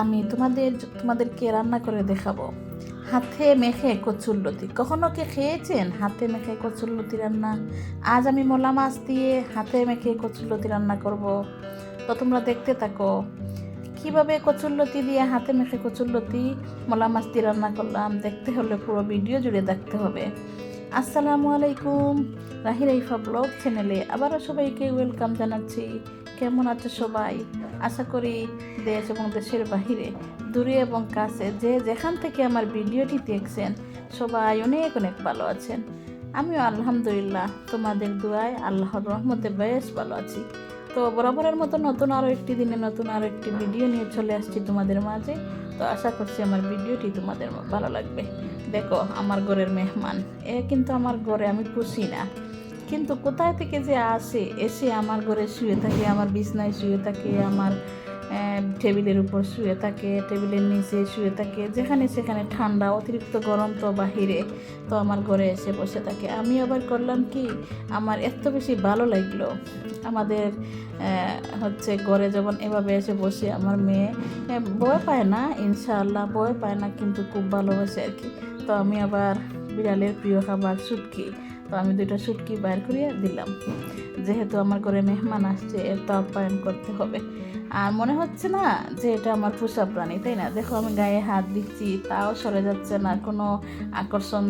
আমি তোমাদের তোমাদেরকে রান্না করে দেখাবো। হাতে মেখে কচুরলতি কখনো কি খেয়েছেন? হাতে মেখে কচুরলতি রান্না? আজ আমি মোলা মাছ দিয়ে হাতে মেখে কচুরলতি রান্না করব। তো তোমরা দেখতে থাকো। কীভাবে কচুরলতি দিয়ে হাতে মেখে কচুরলতি মোলা মাছ দিয়ে রান্না করলাম, দেখতে হলে পুরো ভিডিও জুড়ে দেখতে হবে। আসসালামু আলাইকুম। রাহি রাইফা ব্লগ চ্যানেলে আবারও সবাইকে ওয়েলকাম জানাচ্ছি। কেমন আছে সবাই? আশা করি দেশ এবং দেশের বাহিরে, দূরে এবং কাছে যে যেখান থেকে আমার ভিডিওটি দেখছেন, সবাই অনেক অনেক ভালো আছেন। আমিও আলহামদুলিল্লাহ তোমাদের দোয়ায় আল্লাহর রহমতে বেশ ভালো আছি। তো বরাবরের মতো নতুন আরও একটি দিনে নতুন আরও একটি ভিডিও নিয়ে চলে আসছি তোমাদের মাঝে। তো আশা করছি আমার ভিডিওটি তোমাদের ভালো লাগবে। দেখো, আমার ঘরের মেহমান। এ কিন্তু আমার ঘরে আমি পুষি না। কিন্তু কোথায় থেকে যে আসে, এসে আমার ঘরে শুয়ে থাকে, আমার বিছনায় শুয়ে থাকে, আমার টেবিলের উপর শুয়ে থাকে, টেবিলের নিচে শুয়ে থাকে, যেখানে সেখানে ঠান্ডা, অতিরিক্ত গরম তো বাহিরে, তো আমার ঘরে এসে বসে থাকে। আমি আবার করলাম কি, আমার এত বেশি ভালো লাগল। আমাদের হচ্ছে ঘরে যখন এভাবে এসে বসে আমার মেয়ে ভয় পায় না, ইনশাআল্লাহ ভয় পায় না, কিন্তু খুব ভালোবাসে আর কি। তো আমি আবার বিড়ালের প্রিয় খাবার, শুটকি। তো আমি দুইটা শুটকি বাইর করিয়ে দিলাম। যেহেতু আমার ঘরে মেহমান আসছে, এর তো আপ্যায়ন করতে হবে। আর মনে হচ্ছে না যে এটা আমার পোষা প্রাণী, তাই না? দেখো আমি গায়ে হাত দিচ্ছি, তাও সরে যাচ্ছে না, কোনো আকর্ষণ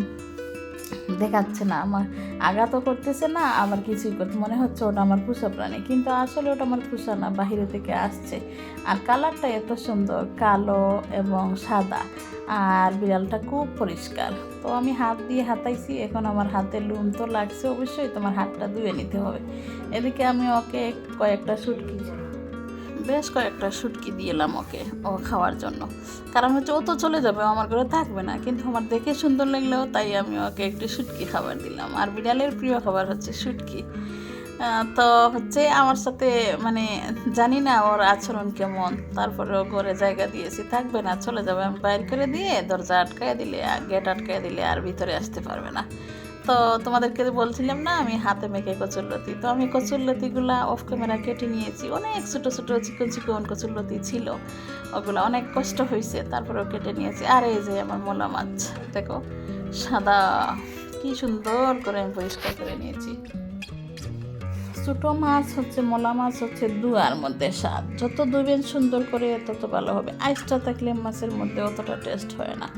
দেখাচ্ছে না, আমার আঘাতও করতেছে না, আবার কিছুই করতে মনে হচ্ছে ওটা আমার পোষা প্রাণী। কিন্তু আসলে ওটা আমার পোষা না, বাহিরে থেকে আসছে। আর কালারটা এত সুন্দর, কালো এবং সাদা। আর বিড়ালটা খুব পরিষ্কার। তো আমি হাত দিয়ে হাতাইছি এখন আমার হাতে লুম তো লাগছে অবশ্যই, তোমার হাতটা ধুয়ে নিতে হবে। এদিকে আমি ওকে কয়েকটা শুটকি বেশ কয়েকটা শুটকি দিয়েলাম ওকে, ও খাওয়ার জন্য। কারণ হচ্ছে ও তো চলে যাবে আমার ঘরে থাকবে না। কিন্তু আমার দেখে সুন্দর লাগলেও তাই আমি ওকে একটু শুটকি খাবার দিলাম। আর বিড়ালের প্রিয় খাবার হচ্ছে শুটকি। তো হচ্ছে আমার সাথে মানে জানি না ওর আচরণ কেমন। তারপরে ও ঘরে জায়গা দিয়েছি, থাকবে না, চলে যাবে। আমি বাইর করে দিয়ে দরজা আটকায় দিলে, গেট আটকায় দিলে আর ভিতরে আসতে পারবে না। তো তোমাদেরকে বলছিলাম না, আমি হাতে মেখে কচুরলতি। তো আমি কচুরলতিগুলা অফ ক্যামেরা কেটে নিয়েছি। অনেক ছোটো ছোটো চিকন চিকন কচুরলতি ছিল। ওগুলো অনেক কষ্ট হয়েছে তারপরেও কেটে নিয়েছি। আর এই যে আমার মোলা মাছ, দেখো, সাদা, কি সুন্দর করে আমি পরিষ্কার করে নিয়েছি। ছোটো মাছ হচ্ছে, মোলা মাছ হচ্ছে, দুয়ার মধ্যে স্বাদ। যত দুবেন সুন্দর করে তত ভালো হবে। আইসটা থাকলে মাছের মধ্যে অতটা টেস্ট হয় না।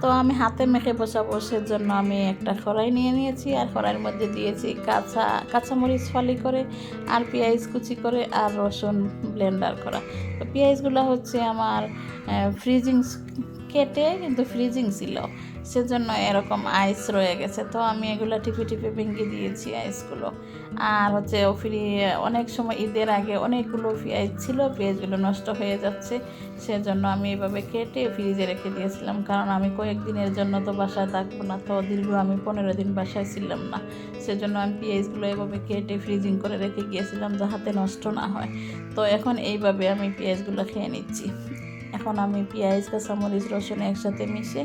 তো আমি হাতে মেখে বসাবো, সেজন্য আমি একটা কড়াই নিয়ে নিয়েছি, আর কড়াইয়ের মধ্যে দিয়েছি কাঁচা, কাঁচামরিচ ফালি করে, আর পেঁয়াজ কুচি করে, আর রসুন ব্লেন্ডার করা। তো পেঁয়াজগুলো হচ্ছে আমার ফ্রিজিং কেটে কিন্তু ফ্রিজিং ছিল। সেজন্য এরকম আইস রয়ে গেছে। তো আমি এগুলো টিপে টিপে ভেঙে দিয়েছি আইসগুলো আর হচ্ছে ও ফ্রি অনেক সময় ঈদের আগে অনেকগুলো পেঁয়াজ ছিল, পেঁয়াজগুলো নষ্ট হয়ে যাচ্ছে। সেজন্য আমি এভাবে কেটে ফ্রিজে রেখে দিয়েছিলাম। কারণ আমি কয়েকদিনের জন্য তো বাসায় থাকব না। তো দীর্ঘ আমি পনেরো দিন বাসায় ছিলাম না। সেজন্য আমি পেঁয়াজগুলো এভাবে কেটে ফ্রিজিং করে রেখে গিয়েছিলাম যাহাতে নষ্ট না হয়। তো এখন এইভাবে আমি পেঁয়াজগুলো খেয়ে নিচ্ছি। এখন আমি পেঁয়াজ, কাঁচামরিচ, রসুন একসাথে মিশে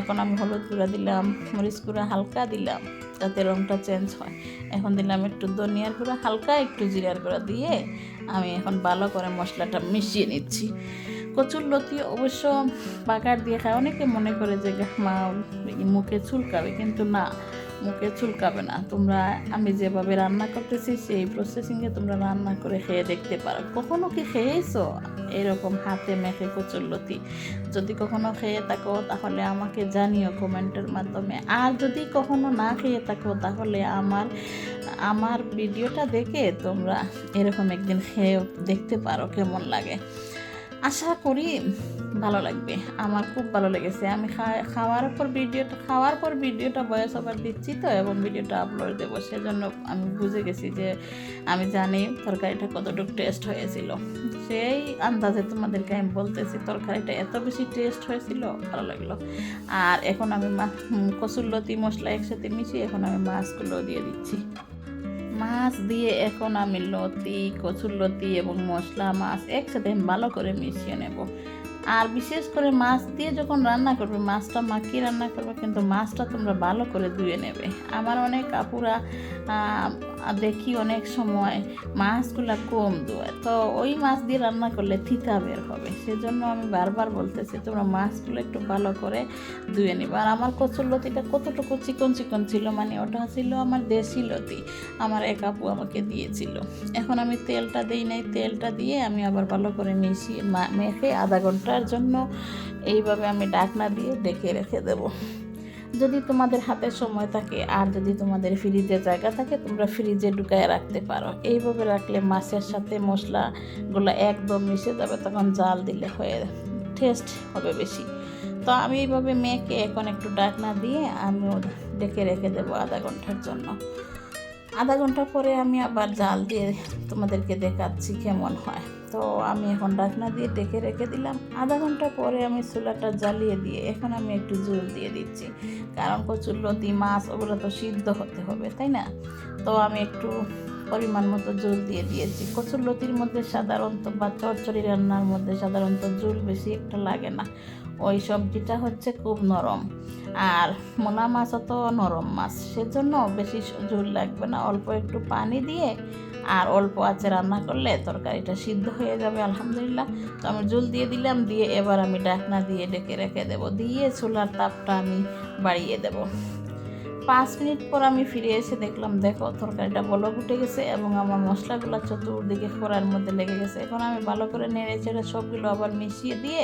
এখন আমি হলুদ গুঁড়া দিলাম, মরিচ গুঁড়া হালকা দিলাম, যাতে রঙটা চেঞ্জ হয়। এখন দিলাম একটু ধনিয়ার গুঁড়া, হালকা একটু জিরার গুঁড়া দিয়ে আমি এখন ভালো করে মশলাটা মিশিয়ে নিচ্ছি। কচুর লতি অবশ্য বাগার দিয়ে খায়, অনেকে মনে করে যে মা মুখে চুলকাবে, কিন্তু না। মুখে চুলকাবে না। তোমরা, আমি যেভাবে রান্না করতেছি, সেই প্রসেসিংয়ে তোমরা রান্না করে খেয়ে দেখতে পারো। কখনো কি খেয়েছো? এরকম হাতে মেখে কচুরলতি যদি কখনো খেয়ে থাকো, তাহলে আমাকে জানিও কমেন্টের মাধ্যমে। আর যদি কখনো না খেয়ে থাকো, তাহলে আমার আমার ভিডিওটা দেখে তোমরা এরকম একদিন খেয়ে দেখতে পারো কেমন লাগে। আশা করি ভালো লাগবে। আমার খুব ভালো লেগেছে। আমি খাওয়ার পর ভিডিওটা খাওয়ার পর ভিডিওটা বয়স ওভার দিচ্ছি তো এবং ভিডিওটা আপলোড দেবো। সেজন্য আমি বুঝে গেছি যে আমি জানি তরকারিটা কতটুকু টেস্ট হয়েছিল। সেই আন্দাজে তোমাদেরকে আমি বলতেছি, তরকারিটা এত বেশি টেস্ট হয়েছিল, ভালো লাগল। আর এখন আমি কসুরলতি মশলা একসাথে মিশিয়ে এখন আমি মাছগুলো দিয়ে দিচ্ছি। মাছ দিয়ে এখন আমি লতি, কচুর লতি এবং মশলা, মাছ একসাথে ভালো করে মিশিয়ে নেব। আর বিশেষ করে মাছ দিয়ে যখন রান্না করবে, মাছটা মাখিয়ে রান্না করবে, কিন্তু মাছটা তোমরা ভালো করে ধুয়ে নেবে। আমার অনেক কাপুরা দেখি অনেক সময় মাছগুলো কম ধোয় তো ওই মাছ দিয়ে রান্না করলে থিতা বের হবে। সেজন্য আমি বারবার বলতেছি, তোমরা মাছগুলো একটু ভালো করে ধুয়ে নিবে। আর আমার কচুর লতিটা কতটুকু চিকন চিকন ছিল মানে ওটা ছিল আমার দেশি লতি, আমার এক আপু আমাকে দিয়েছিল। এখন আমি তেলটা দিই নাই, তেলটা দিয়ে আমি আবার ভালো করে মিশিয়ে মেখে আধা ঘণ্টার জন্য এইভাবে আমি ডাকনা দিয়ে ডেকে রেখে দেবো। যদি তোমাদের হাতে সময় থাকে আর যদি তোমাদের ফ্রিজে জায়গা থাকে, তোমরা ফ্রিজে ঢুকায় রাখতে পারো। এইভাবে রাখলে মাছের সাথে মশলাগুলো একদম মিশে যাবে, তখন জাল দিলে হয়ে টেস্ট হবে বেশি। তো আমি এইভাবে মেয়েকে এখন একটু ডাকনা দিয়ে আমি ডেকে রেখে দেবো আধা ঘণ্টার জন্য। আধা ঘণ্টা পরে আমি আবার জাল দিয়ে তোমাদেরকে দেখাচ্ছি কেমন হয়। তো আমি এখন ডাকনা দিয়ে ডেকে রেখে দিলাম। আধা ঘণ্টা পরে আমি চুলাটা জ্বালিয়ে দিয়ে এখন আমি একটু জল দিয়ে দিচ্ছি। কারণ কচুর লতি, মাছ, ওগুলো তো সিদ্ধ হতে হবে, তাই না? তো আমি একটু পরিমাণ মতো জল দিয়ে দিয়েছি। কচুর লতির মধ্যে সাধারণত বা চরচরি রান্নার মধ্যে সাধারণত জল বেশি একটা লাগে না। ওই সবজিটা হচ্ছে খুব নরম। আর মোনা মাছও তো নরম মাছ, সেজন্য বেশি ঝোল লাগবে না। অল্প একটু পানি দিয়ে আর অল্প আছে রান্না করলে তরকারিটা সিদ্ধ হয়ে যাবে, আলহামদুলিল্লাহ। তো আমি জল দিয়ে দিলাম, দিয়ে এবার আমি ডাকনা দিয়ে ডেকে রেখে দেব। দিয়ে চুলার তাপটা আমি বাড়িয়ে দেব। পাঁচ মিনিট পর আমি ফিরে এসে দেখলাম, দেখো তরকারিটা বলক উঠে গেছে এবং আমার মশলাগুলো চতুর্দিকে খোরার মধ্যে লেগে গেছে। এখন আমি ভালো করে নেড়ে চেড়ে সবগুলো আবার মিশিয়ে দিয়ে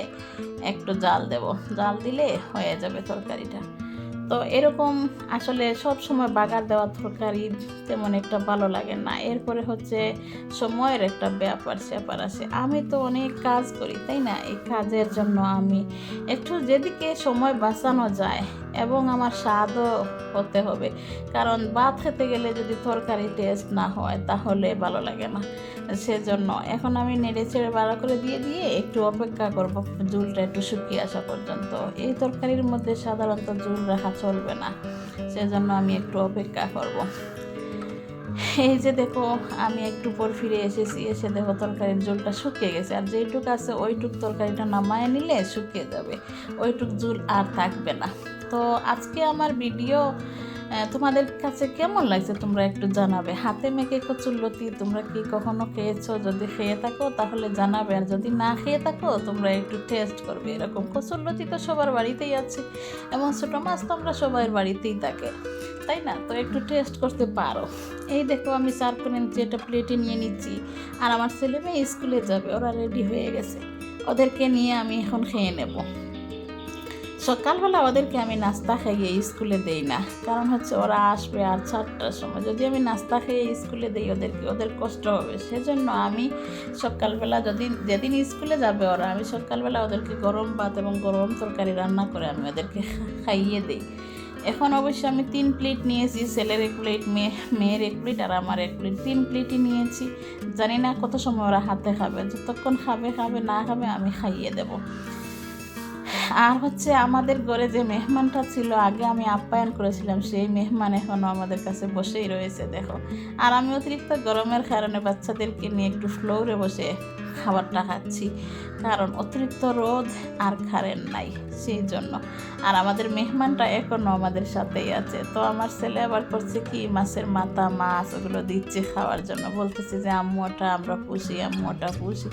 একটু জাল দেব। জাল দিলে হয়ে যাবে তরকারিটা। তো এরকম আসলে সব সময় বাগার দেওয়া তরকারি তেমন একটা ভালো লাগে না। এরপরে হচ্ছে সময়ের একটা ব্যাপার, স্যাপার আছে। আমি তো অনেক কাজ করি, তাই না? এই কাজের জন্য আমি একটু যেদিকে সময় বাঁচানো যায় এবং আমার স্বাদও হতে হবে। কারণ ভাত খেতে গেলে যদি তরকারি টেস্ট না হয়, তাহলে ভালো লাগে না। সেজন্য এখন আমি নেড়ে চেড়ে ভালো করে দিয়ে দিয়ে একটু অপেক্ষা করব জুলটা একটু শুকিয়ে আসা পর্যন্ত। এই তরকারির মধ্যে সাধারণত জুল রাখা চলবে না, সেজন্য আমি একটু অপেক্ষা করব। এই যে দেখো, আমি একটু পর ফিরে এসেছি, এসে দেখো তরকারির জলটা শুকিয়ে গেছে। আর যেইটুক আছে ওইটুক তরকারিটা নামায় নিলে শুকিয়ে যাবে। ওইটুক জুল আর থাকবে না। তো আজকে আমার ভিডিও তোমাদের কাছে কেমন লাগছে? তোমরা একটু জানাবে। হাতে মেখে কচুরলতি তোমরা কি কখনো খেয়েছো? যদি খেয়ে থাকো, তাহলে জানাবে। আর যদি না খেয়ে থাকো, তোমরা একটু টেস্ট করবে। এরকম কচুরলতি তো সবার বাড়িতেই আছে। এবং ছোটো মাছ তো আমরা সবার বাড়িতেই থাকে। তাই না? তো একটু টেস্ট করতে পারো। এই দেখো, আমি করে নিচ্ছি এটা প্লেটে নিয়ে নিচ্ছি। আর আমার ছেলে মেয়ে স্কুলে যাবে। ওরা রেডি হয়ে গেছে। ওদেরকে নিয়ে আমি এখন খেয়ে নেব। সকালবেলা ওদেরকে আমি নাস্তা খাইয়ে স্কুলে দেই না। কারণ হচ্ছে ওরা আসবে আর চারটার সময়। যদি আমি নাস্তা খেয়ে স্কুলে দেই ওদেরকে, ওদের কষ্ট হবে। সেজন্য আমি সকালবেলা যদি, যেদিন স্কুলে যাবে ওরা, আমি সকালবেলা ওদেরকে গরম ভাত এবং গরম তরকারি রান্না করে আমি ওদেরকে খাইয়ে দিই। এখন অবশ্য আমি তিন প্লেট নিয়েছি, ছেলের এক প্লেট, মেয়ে, মেয়ের এক প্লেট আর আমার এক প্লেট। তিন প্লেটই নিয়েছি। জানি না কত সময় ওরা হাতে খাবে, যতক্ষণ খাবে খাবে, না খাবে আমি খাইয়ে দেবো। আর হচ্ছে আমাদের ঘরে যে মেহমানটা ছিল, আগে আমি আপ্যায়ন করেছিলাম, সেই মেহমান এখনও আমাদের কাছে বসেই রয়েছে, দেখো। আর আমি অতিরিক্ত গরমের কারণে বাচ্চাদেরকে নিয়ে একটু ফ্লোরে বসে খাবারটা খাচ্ছি। কারণ অতিরিক্ত রোদ আর কারেন্ট নাই, সেই জন্য। আর আমাদের মেহমানটা এখনও আমাদের সাথেই আছে। তো আমার ছেলে আবার করছে কি, মাছের মাথা, মাছ ওগুলো দিচ্ছে খাওয়ার জন্য। বলতেছে যে, আম্মু, ওটা আমরা পুষি, আম্মু, ওটা পুষি।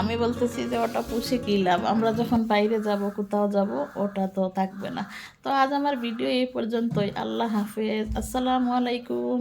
আমি বলতেছি যে, ওটা পুষে কী লাভ? আমরা যখন বাইরে যাব, কোথাও যাব, ওটা তো থাকবে না। তো আজ আমার ভিডিও এই পর্যন্তই। আল্লাহ হাফেজ। আসসালামু আলাইকুম।